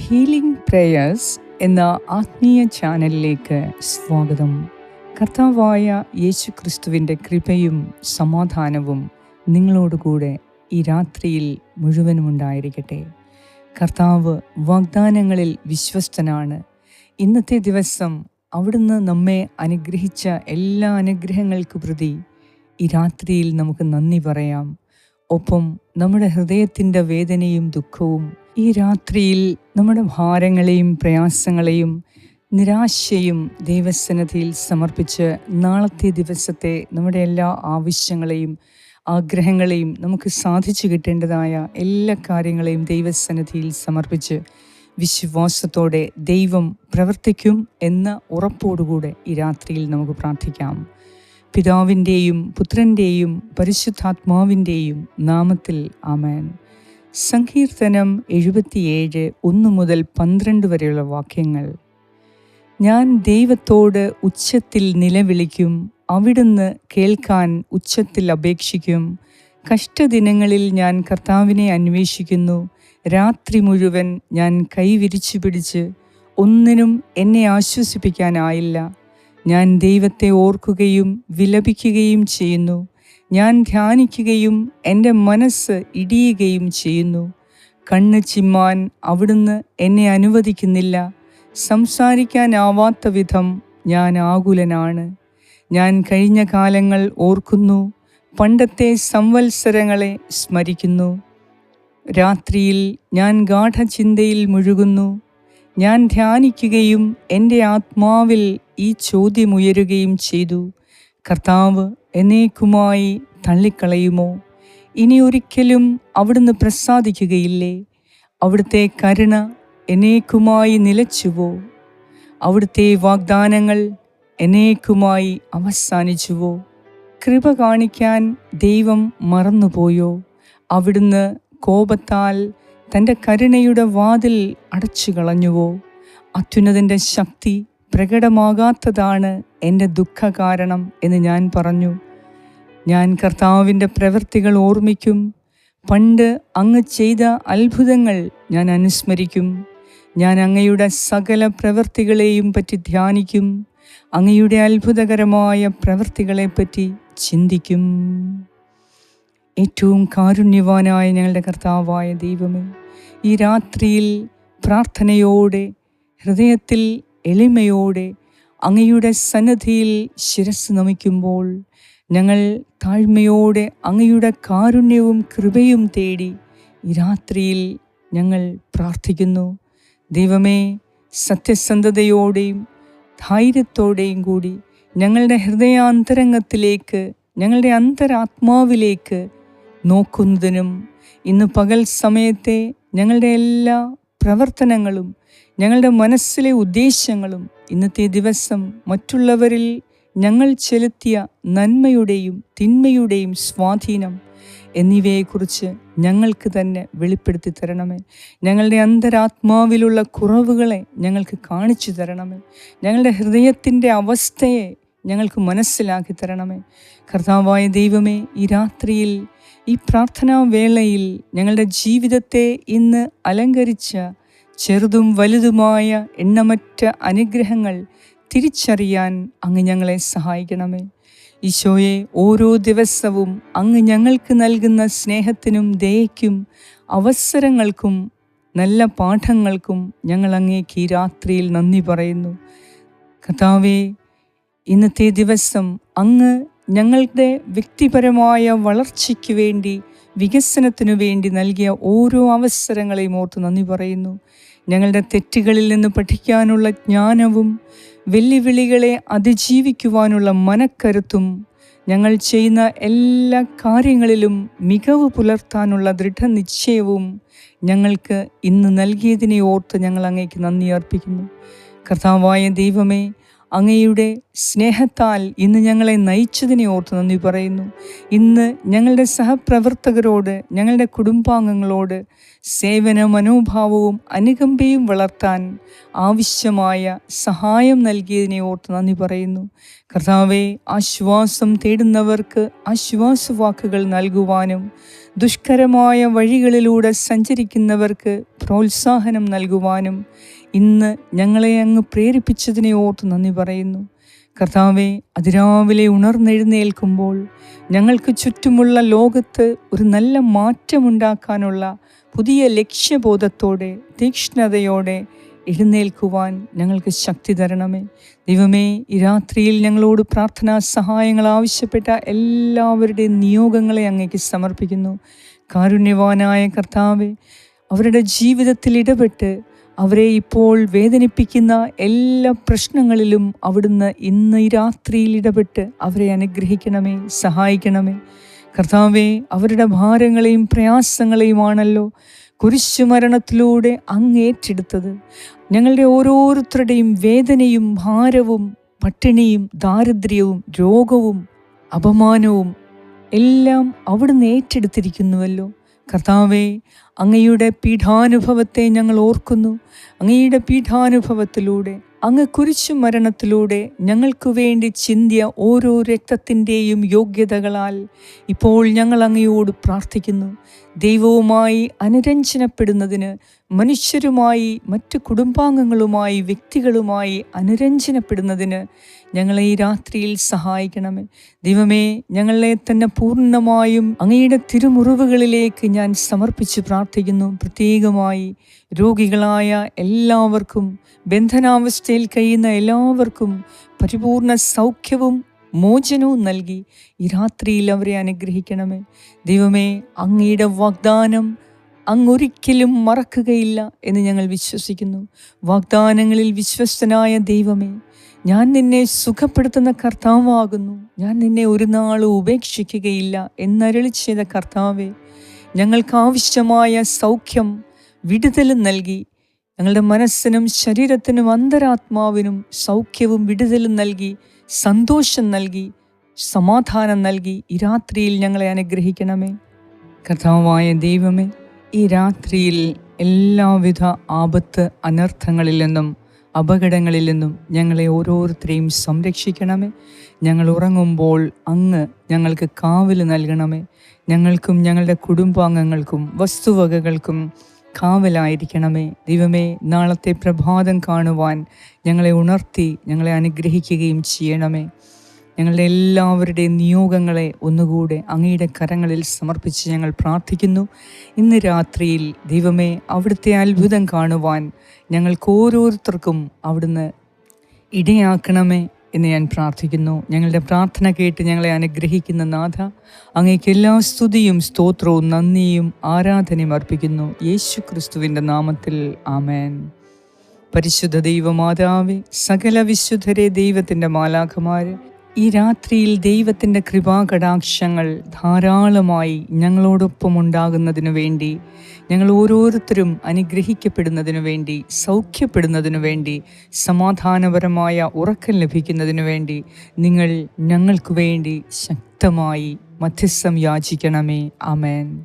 Healing prayers എന്ന ആത്മീയ ചാനലിലേക്ക് സ്വാഗതം. കർത്താവായ യേശു ക്രിസ്തുവിന്റെ കൃപയും സമാധാനവും നിങ്ങളോടുകൂടെ ഈ രാത്രിയിൽ മുഴുവനും ഉണ്ടായിരിക്കട്ടെ. കർത്താവ് വാഗ്ദാനങ്ങളിൽ വിശ്വസ്തനാണ്. ഇന്നത്തെ ദിവസം അവിടുന്ന് നമ്മെ അനുഗ്രഹിച്ച എല്ലാ അനുഗ്രഹങ്ങൾക്ക് പ്രതി ഈ രാത്രിയിൽ നമുക്ക് നന്ദി പറയാം. ഒപ്പം നമ്മുടെ ഹൃദയത്തിന്റെ വേദനയും ദുഃഖവും ഈ രാത്രിയിൽ നമ്മുടെ ഭാരങ്ങളെയും പ്രയാസങ്ങളെയും നിരാശയും ദൈവസന്നിധിയിൽ സമർപ്പിച്ച് നാളത്തെ ദിവസത്തെ നമ്മുടെ എല്ലാ ആവശ്യങ്ങളെയും ആഗ്രഹങ്ങളെയും നമുക്ക് സാധിച്ചു കിട്ടേണ്ടതായ എല്ലാ കാര്യങ്ങളെയും ദൈവസന്നിധിയിൽ സമർപ്പിച്ച് വിശ്വാസത്തോടെ ദൈവം പ്രവർത്തിക്കും എന്ന ഉറപ്പോടുകൂടെ ഈ രാത്രിയിൽ നമുക്ക് പ്രാർത്ഥിക്കാം. പിതാവിന്റെയും പുത്രന്റെയും പരിശുദ്ധാത്മാവിന്റെയും നാമത്തിൽ ആമേൻ. സങ്കീർത്തനം എഴുപത്തിയേഴ് ഒന്ന് മുതൽ പന്ത്രണ്ട് വരെയുള്ള വാക്യങ്ങൾ. ഞാൻ ദൈവത്തോട് ഉച്ചത്തിൽ നിലവിളിക്കും അവിടുന്ന് കേൾക്കാൻ ഉച്ചത്തിൽ അപേക്ഷിക്കും. കഷ്ടദിനങ്ങളിൽ ഞാൻ കർത്താവിനെ അന്വേഷിക്കുന്നു രാത്രി മുഴുവൻ ഞാൻ കൈവിരിച്ചു പിടിച്ച് ഒന്നിനും എന്നെ ആശ്വസിപ്പിക്കാനായില്ല. ഞാൻ ദൈവത്തെ ഓർക്കുകയും വിലപിക്കുകയും ചെയ്യുന്നു ഞാൻ ധ്യാനിക്കുകയും എന്റെ മനസ്സ് ഇടിയുകയും ചെയ്യുന്നു. കണ്ണ് ചിമ്മാൻ അവിടുന്ന് എന്നെ അനുവദിക്കുന്നില്ല. സംസാരിക്കാനാവാത്ത വിധം ഞാൻ ആകുലനാണ്. ഞാൻ കഴിഞ്ഞ കാലങ്ങൾ ഓർക്കുന്നു. പണ്ടത്തെ സംവത്സരങ്ങളെ സ്മരിക്കുന്നു. രാത്രിയിൽ ഞാൻ ഗാഠചിന്തയിൽ മുഴുകുന്നു. ഞാൻ ധ്യാനിക്കുകയും എന്റെ ആത്മാവിൽ ഈ ചോദ്യമുയരുകയും ചെയ്തു. കർത്താവ് എന്നേക്കുമായി തള്ളിക്കളയുമോ? ഇനി ഒരിക്കലും അവിടുന്ന് പ്രസാദിക്കുകയില്ലേ? അവിടുത്തെ കരുണ എന്നേക്കുമായി നിലച്ചുവോ? അവിടുത്തെ വാഗ്ദാനങ്ങൾ എന്നേക്കുമായി അവസാനിച്ചുവോ? കൃപ കാണിക്കാൻ ദൈവം മറന്നുപോയോ? അവിടുന്ന് കോപത്താൽ തന്റെ കരുണയുടെ വാതിൽ അടച്ചു കളഞ്ഞുവോ അത്യുന്നതിന്റെ ശക്തി പ്രകടമാകാത്തതാണ് എന്റെ ദുഃഖ കാരണം എന്ന് ഞാൻ പറഞ്ഞു. ഞാൻ കർത്താവിന്റെ പ്രവൃത്തികൾ ഓർമ്മിക്കും. പണ്ട് അങ്ങ് ചെയ്ത അത്ഭുതങ്ങൾ ഞാൻ അനുസ്മരിക്കും. ഞാൻ അങ്ങയുടെ സകല പ്രവൃത്തികളെയും പറ്റി ധ്യാനിക്കും. അങ്ങയുടെ അത്ഭുതകരമായ പ്രവൃത്തികളെപ്പറ്റി ചിന്തിക്കും. ഏറ്റവും കാരുണ്യവാനായ ഞങ്ങളുടെ കർത്താവായ ദൈവമേ ഈ രാത്രിയിൽ പ്രാർത്ഥനയോടെ ഹൃദയത്തിൽ എളിമയോടെ അങ്ങയുടെ സന്നദ്ധിയിൽ ശിരസ് നമിക്കുമ്പോൾ ഞങ്ങൾ താഴ്മയോടെ അങ്ങയുടെ കാരുണ്യവും കൃപയും തേടി ഈ രാത്രിയിൽ ഞങ്ങൾ പ്രാർത്ഥിക്കുന്നു. ദൈവമേ സത്യസന്ധതയോടെയും ധൈര്യത്തോടെയും കൂടി ഞങ്ങളുടെ ഹൃദയാന്തരംഗത്തിലേക്ക് ഞങ്ങളുടെ അന്തരാത്മാവിലേക്ക് നോക്കുന്നതിനും ഇന്ന് പകൽ സമയത്തെ ഞങ്ങളുടെ എല്ലാ പ്രവർത്തനങ്ങളും ഞങ്ങളുടെ മനസ്സിലെ ഉദ്ദേശങ്ങളും ഇന്നത്തെ ദിവസം മറ്റുള്ളവരിൽ ഞങ്ങൾ ചെലുത്തിയ നന്മയുടെയും തിന്മയുടെയും സ്വാധീനം എന്നിവയെക്കുറിച്ച് ഞങ്ങൾക്ക് തന്നെ വെളിപ്പെടുത്തി തരണമേ. ഞങ്ങളുടെ അന്തരാത്മാവിലുള്ള കുറവുകളെ ഞങ്ങൾക്ക് കാണിച്ചു തരണമേ. ഞങ്ങളുടെ ഹൃദയത്തിന്റെ അവസ്ഥയെ ഞങ്ങൾക്ക് മനസ്സിലാക്കി തരണമേ. കർത്താവായ ദൈവമേ ഈ രാത്രിയിൽ ഈ പ്രാർത്ഥനാ വേളയിൽ ഞങ്ങളുടെ ജീവിതത്തെ ഇന്ന് അലങ്കരിച്ച ചെറുതും വലുതുമായ എണ്ണമറ്റ അനുഗ്രഹങ്ങൾ തിരിച്ചറിയാൻ അങ്ങ് ഞങ്ങളെ സഹായിക്കണമേ. ഈശോയെ ഓരോ ദിവസവും അങ്ങ് ഞങ്ങൾക്ക് നൽകുന്ന സ്നേഹത്തിനും ദയയ്ക്കും അവസരങ്ങൾക്കും നല്ല പാഠങ്ങൾക്കും ഞങ്ങൾ അങ്ങേക്ക് ഈ രാത്രിയിൽ നന്ദി പറയുന്നു. കഥാവേ ഇന്നത്തെ ദിവസം അങ്ങ് ഞങ്ങളുടെ വ്യക്തിപരമായ വളർച്ചയ്ക്ക് വേണ്ടി വികസനത്തിനു വേണ്ടി നൽകിയ ഓരോ അവസരങ്ങളെയും ഓർത്ത് നന്ദി പറയുന്നു. ഞങ്ങളുടെ തെറ്റുകളിൽ നിന്ന് പഠിക്കാനുള്ള ജ്ഞാനവും വെല്ലുവിളികളെ അതിജീവിക്കുവാനുള്ള മനക്കരുത്തും ഞങ്ങൾ ചെയ്യുന്ന എല്ലാ കാര്യങ്ങളിലും മികവ് പുലർത്താനുള്ള ദൃഢനിശ്ചയവും ഞങ്ങൾക്ക് ഇന്ന് നൽകിയതിനെ ഓർത്ത് ഞങ്ങൾ അങ്ങേക്ക് നന്ദി അർപ്പിക്കുന്നു. കർത്താവായ ദൈവമേ അങ്ങയുടെ സ്നേഹത്താൽ ഇന്ന് ഞങ്ങളെ നയിച്ചതിനെ ഓർത്ത് നന്ദി പറയുന്നു. ഇന്ന് ഞങ്ങളുടെ സഹപ്രവർത്തകരോട് ഞങ്ങളുടെ കുടുംബാംഗങ്ങളോട് സേവന മനോഭാവവും അനുകമ്പയും വളർത്താൻ ആവശ്യമായ സഹായം നൽകിയതിനെ ഓർത്ത് നന്ദി പറയുന്നു. കർത്താവെ ആശ്വാസം തേടുന്നവർക്ക് ആശ്വാസവാക്കുകൾ നൽകുവാനും ദുഷ്കരമായ വഴികളിലൂടെ സഞ്ചരിക്കുന്നവർക്ക് പ്രോത്സാഹനം നൽകുവാനും ഇന്ന് ഞങ്ങളെ അങ്ങ് പ്രേരിപ്പിച്ചതിനെ ഓർത്ത് നന്ദി പറയുന്നു. കർത്താവെ അതിരാവിലെ ഉണർന്നെഴുന്നേൽക്കുമ്പോൾ ഞങ്ങൾക്ക് ചുറ്റുമുള്ള ലോകത്ത് ഒരു നല്ല മാറ്റമുണ്ടാക്കാനുള്ള പുതിയ ലക്ഷ്യബോധത്തോടെ തീക്ഷ്ണതയോടെ എഴുന്നേൽക്കുവാൻ ഞങ്ങൾക്ക് ശക്തി തരണമേ. ദൈവമേ ഈ രാത്രിയിൽ ഞങ്ങളോട് പ്രാർത്ഥനാ സഹായങ്ങൾ ആവശ്യപ്പെട്ട എല്ലാവരുടെയും നിയോഗങ്ങളെ അങ്ങേക്ക് സമർപ്പിക്കുന്നു. കാരുണ്യവാനായ കർത്താവെ അവരുടെ ജീവിതത്തിൽ ഇടപെട്ട് അവരെ ഇപ്പോൾ വേദനിപ്പിക്കുന്ന എല്ലാ പ്രശ്നങ്ങളിലും അവിടുന്ന് ഇന്ന് ഈ രാത്രിയിൽ ഇടപെട്ട് അവരെ അനുഗ്രഹിക്കണമേ സഹായിക്കണമേ. കർത്താവേ അവരുടെ ഭാരങ്ങളെയും പ്രയാസങ്ങളെയുമാണല്ലോ കുരിശുമരണത്തിലൂടെ അങ്ങേറ്റെടുത്തത് ഞങ്ങളുടെ ഓരോരുത്തരുടെയും വേദനയും ഭാരവും പട്ടിണിയും ദാരിദ്ര്യവും രോഗവും അപമാനവും എല്ലാം അവിടുന്ന് ഏറ്റെടുത്തിരിക്കുന്നുവല്ലോ. കർത്താവെ അങ്ങയുടെ പീഠാനുഭവത്തെ ഞങ്ങൾ ഓർക്കുന്നു. അങ്ങയുടെ പീഠാനുഭവത്തിലൂടെ അങ്ങ് കുരിശു മരണത്തിലൂടെ ഞങ്ങൾക്ക് വേണ്ടി ചിന്തിയ ഓരോ രക്തത്തിന്റെയും യോഗ്യതകളാൽ ഇപ്പോൾ ഞങ്ങൾ അങ്ങയോട് പ്രാർത്ഥിക്കുന്നു. ദൈവവുമായി അനുരഞ്ജനപ്പെടുന്നതിന് മനുഷ്യരുമായി മറ്റ് കുടുംബാംഗങ്ങളുമായി വ്യക്തികളുമായി അനുരഞ്ജനപ്പെടുന്നതിന് ഞങ്ങളെ ഈ രാത്രിയിൽ സഹായിക്കണമേ. ദൈവമേ ഞങ്ങളെ തന്നെ പൂർണമായും അങ്ങയുടെ തിരുമുറിവുകളിലേക്ക് ഞാൻ സമർപ്പിച്ച് പ്രാർത്ഥിക്കുന്നു പ്രത്യേകമായി രോഗികളായ എല്ലാവർക്കും ബന്ധനാവസ്ഥയിൽ കഴിയുന്ന എല്ലാവർക്കും പരിപൂർണ സൗഖ്യവും മോചനവും നൽകി ഈ രാത്രിയിൽ അവരെ അനുഗ്രഹിക്കണമേ. ദൈവമേ അങ്ങയുടെ വാഗ്ദാനം അങ്ങൊരിക്കലും മറക്കുകയില്ല എന്ന് ഞങ്ങൾ വിശ്വസിക്കുന്നു. വാഗ്ദാനങ്ങളിൽ വിശ്വസ്തനായ ദൈവമേ ഞാൻ നിന്നെ സുഖപ്പെടുത്തുന്ന കർത്താവാകുന്നു. ഞാൻ നിന്നെ ഒരു നാളും ഉപേക്ഷിക്കുകയില്ല എന്നരളി ചെയ്ത കർത്താവെ ഞങ്ങൾക്ക് ആവശ്യമായ സൗഖ്യം വിടുതലും നൽകി. ഞങ്ങളുടെ മനസ്സിനും ശരീരത്തിനും അന്തരാത്മാവിനും സൗഖ്യവും വിടുതലും നൽകി സന്തോഷം നൽകി സമാധാനം നൽകി ഈ രാത്രിയിൽ ഞങ്ങളെ അനുഗ്രഹിക്കണമേ. കഥാവായ ദൈവമേ ഈ രാത്രിയിൽ എല്ലാവിധ ആപത്ത് അനർത്ഥങ്ങളിൽ നിന്നും അപകടങ്ങളിൽ നിന്നും ഞങ്ങളെ ഓരോരുത്തരെയും സംരക്ഷിക്കണമേ. ഞങ്ങൾ ഉറങ്ങുമ്പോൾ അങ്ങ് ഞങ്ങൾക്ക് കാവൽ നൽകണമേ. ഞങ്ങൾക്കും ഞങ്ങളുടെ കുടുംബാംഗങ്ങൾക്കും വസ്തുവകകൾക്കും കാവലായിരിക്കണമേ. ദൈവമേ നാളത്തെ പ്രഭാതം കാണുവാൻ ഞങ്ങളെ ഉണർത്തി ഞങ്ങളെ അനുഗ്രഹിക്കുകയും ചെയ്യണമേ. ഞങ്ങളുടെ എല്ലാവരുടെയും നിയോഗങ്ങളെ ഒന്നുകൂടെ അങ്ങയുടെ കരങ്ങളിൽ സമർപ്പിച്ച് ഞങ്ങൾ പ്രാർത്ഥിക്കുന്നു. ഇന്ന് രാത്രിയിൽ ദൈവമേ അവിടുത്തെ അത്ഭുതം കാണുവാൻ ഞങ്ങൾക്ക് ഓരോരുത്തർക്കും അവിടുന്ന് ഇടയാക്കണമേ എന്ന് ഞാൻ പ്രാർത്ഥിക്കുന്നു. ഞങ്ങളുടെ പ്രാർത്ഥന കേട്ട് ഞങ്ങളെ അനുഗ്രഹിക്കുന്ന നാഥ അങ്ങേക്ക് എല്ലാ സ്തുതിയും സ്തോത്രവും നന്ദിയും ആരാധനയും അർപ്പിക്കുന്നു. യേശു ക്രിസ്തുവിന്റെ നാമത്തിൽ ആമേൻ. പരിശുദ്ധ ദൈവമാതാവേ സകല വിശുദ്ധരെ ദൈവത്തിന്റെ മാലാഖമാര് ഈ രാത്രിയിൽ ദൈവത്തിന്റെ കൃപാകടാക്ഷങ്ങൾ ധാരാളമായി ഞങ്ങളോടൊപ്പം ഉണ്ടാകുന്നതിനു വേണ്ടി ഞങ്ങൾ ഓരോരുത്തരും അനുഗ്രഹിക്കപ്പെടുന്നതിനു വേണ്ടി സൗഖ്യപ്പെടുന്നതിനു വേണ്ടി സമാധാനപരമായ ഉറക്കം ലഭിക്കുന്നതിനു വേണ്ടി നിങ്ങൾ ഞങ്ങൾക്ക് വേണ്ടി ശക്തമായി മധ്യസ്ഥം യാചിക്കണമേ. അമേൻ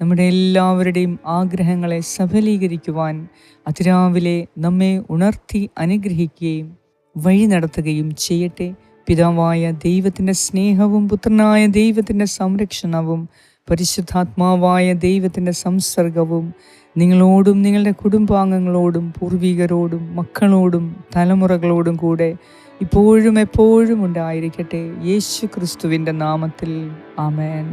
നമ്മുടെ എല്ലാവരുടെയും ആഗ്രഹങ്ങളെ സഫലീകരിക്കുവാൻ അതിരാവിലെ നമ്മെ ഉണർത്തി അനുഗ്രഹിക്കുകയും വഴി നടത്തുകയും ചെയ്യട്ടെ. പിതാവായ ദൈവത്തിന്റെ സ്നേഹവും പുത്രനായ ദൈവത്തിന്റെ സംരക്ഷണവും പരിശുദ്ധാത്മാവായ ദൈവത്തിന്റെ സംസർഗവും നിങ്ങളോടും നിങ്ങളുടെ കുടുംബാംഗങ്ങളോടും പൂർവികരോടും മക്കളോടും തലമുറകളോടും കൂടെ ഇപ്പോഴും എപ്പോഴും ഉണ്ടായിരിക്കട്ടെ. യേശു ക്രിസ്തുവിന്റെ നാമത്തിൽ. ആമേൻ.